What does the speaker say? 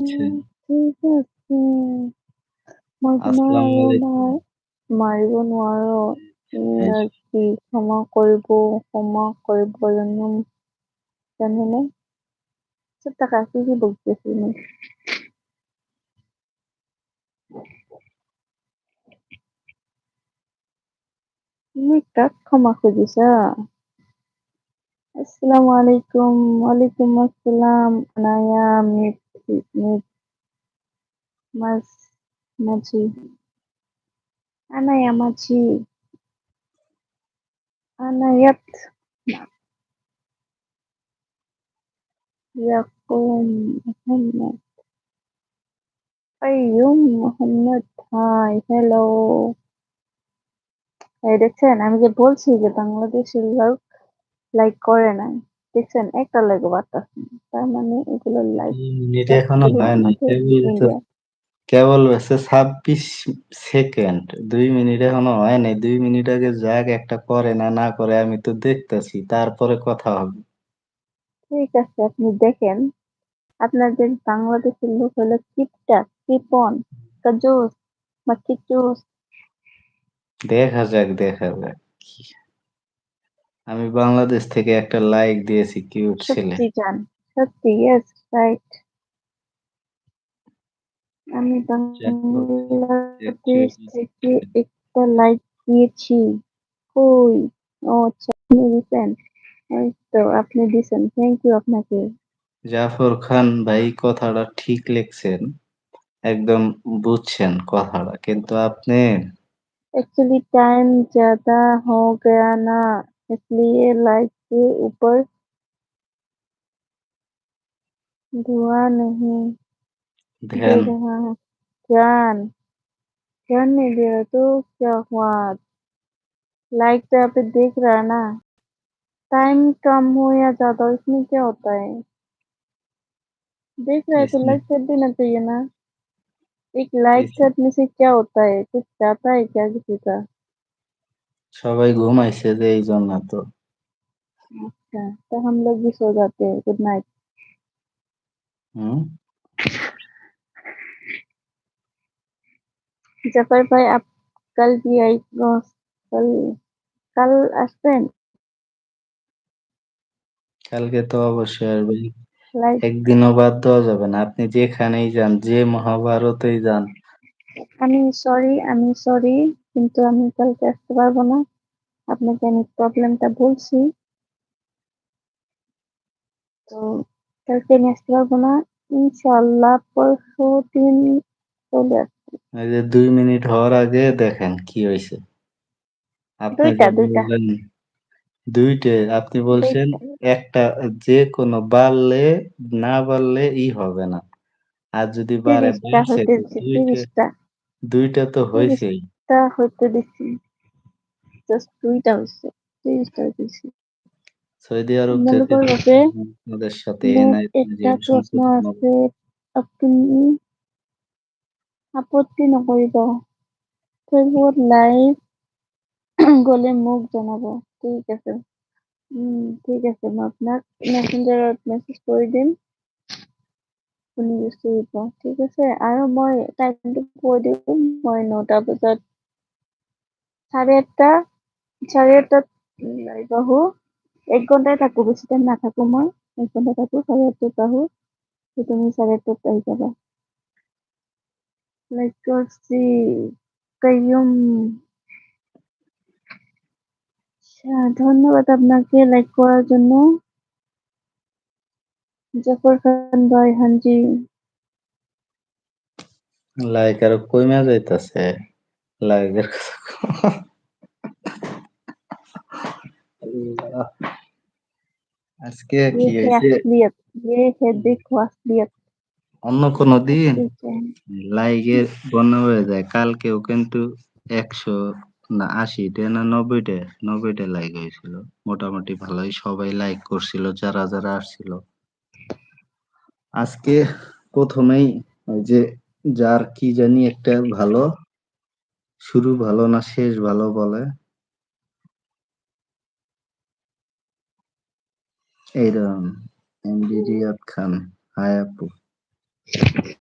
আচ্ছা ঠিক আছে। আসসালামু আলাইকুম। মাৰিব নোৱাৰো হ্যাঁ, ক্ষমা কৰিব ক্ষমা কৰিব জানো জানেনে। চুপ থাকা কি তুমি? কাক ক্ষমা খুজিছা? আসসালামু আলাইকুম ওয়ালাইকুম আসসালাম আনায়া মাছি আনায়া মাছি আনায়াত ইয়াকুম মুহাম্মদ কাইয়ুম মুহাম্মদ হাই হ্যালো এই দেখছেন, আমি যে বলছি যে বাংলাদেশের লোক লাইক করে নাই, দেখছেন একটা লাইক না। তার মানে এগুলো মিনিট এখনও হয় নাই। কেবল হচ্ছে ছাব্বিশ সেকেন্ড দুই মিনিট এখনও হয় নাই। দুই মিনিট আগে যাক একটা করে না না করে আমি তো দেখতেছি তারপরে কথা হবে। ঠিক আছে আপনি দেখেন। আপনাদের বাংলাদেশের লোক হলো কিপটা কিপন কাজুস বা কিচুস। দেখা যাক দেখা যাক। আমি বাংলাদেশ থেকে একটা লাইক দিয়েছি কিউট ছেলে। সত্যি চান সত্যি ইয়েস রাইট আমি বাংলাদেশ থেকে একটা লাইক দিয়েছি কই ও আচ্ছা আপনি দিছেন এই তো আপনি দিছেন থ্যাংক ইউ আপনাকে জাফর খান ভাই কথাটা ঠিক লিখছেন একদম বুঝছেন কথাটা কিন্তু আপনি एक्चुअली टाइम ज्यादा हो गया ना इसलिए लाइट के ऊपर दुआ नहीं ध्यान ध्यान ध्यान है। नहीं दे रहा तो क्या हुआ? लाइक तो यहाँ पे देख रहा है ना। टाइम कम हो या ज़्यादा हो इसमें क्या होता है? देख रहा है तो लाइक कर देना चाहिए ना। एक लाइक करने से क्या होता है? कुछ जाता है क्या किसी का? সবাই ঘুমাইছে যে এই জন্য तो। अच्छा तो हम लोग भी सो जाते हैं। गुड नाइट জাফর ভাই আপ কাল বিআই কাল কাল আসবেন? কালকে তো অবশ্যই আসবেন একদিনও বাদ দেওয়া যাবে না। আপনি যেখানেই যান যে মহাভারতেই যান। আমি সরি আমি সরি কিন্তু আমি কালকে আসতে পারব না। আপনাকে আমি প্রবলেমটা বলছি। তো কালকে আমি আসতে পারব না। ইনশাল্লাহ পরশু দিন চলে আসব এই যে দুই মিনিট হওয়ার আগে দেখেন কি হয়েছে। আপনি দুইটা দুইটা। দুইটে আপনি বলছেন একটা যে কোনো বাড়লে না বাড়লে ই হবে না। আর যদি বাড়ে তিরিশটা বাড়ছে হইতে তো দিচ্ছি দুইটা তিরিশটা। দুইটা তো হয়েছেই। হইতে জাস্ট দুইটা হচ্ছে তিরিশটা সৌদি আরব যে আপনাদের সাথে প্রশ্ন আছে আপনি আপত্তি নকৰিব ফেচবুকত লাইভ গ'লে মোক জনাব ঠিক আছে। ঠিক আছে মই আপোনাক মেছেঞ্জাৰত মেছেজ কৰি দিম। আপুনি আহিব ঠিক আছে আৰু মই টাইমটো কৈ দিওঁ মই নটা বজাত। চাৰে আঠটা চাৰে আঠটাত লাইভ আহোঁ। এক ঘণ্টাই থাকোঁ বেছি টাইম নাথাকোঁ মই। এক ঘণ্টা থাকোঁ চাৰে আঠটাত আহোঁ তো তুমি চাৰে আঠটাত আহি যাবা। লাইক করছি। কাইয়ুম। আচ্ছা ধন্যবাদ আপনাকে লাইক করার জন্য। জাফর খান ভাই, হানজি। লাইক আর কইমা যাইতাছে। লাইকের আজকে কি অন্য কোনো দিন? লাইগে বন্য হয়ে যায় কালকেও কিন্তু একশো না আশিটা না নব্বইটা নব্বইটা লাইক হয়েছিল। মোটামুটি ভালোই সবাই লাইক করছিল যারা যারা আসছিল। আজকে প্রথমেই ওই যে যার কি জানি একটা ভালো শুরু ভালো না শেষ ভালো বলে। এইরকম এমডি রিয়াদ খান হাই আপু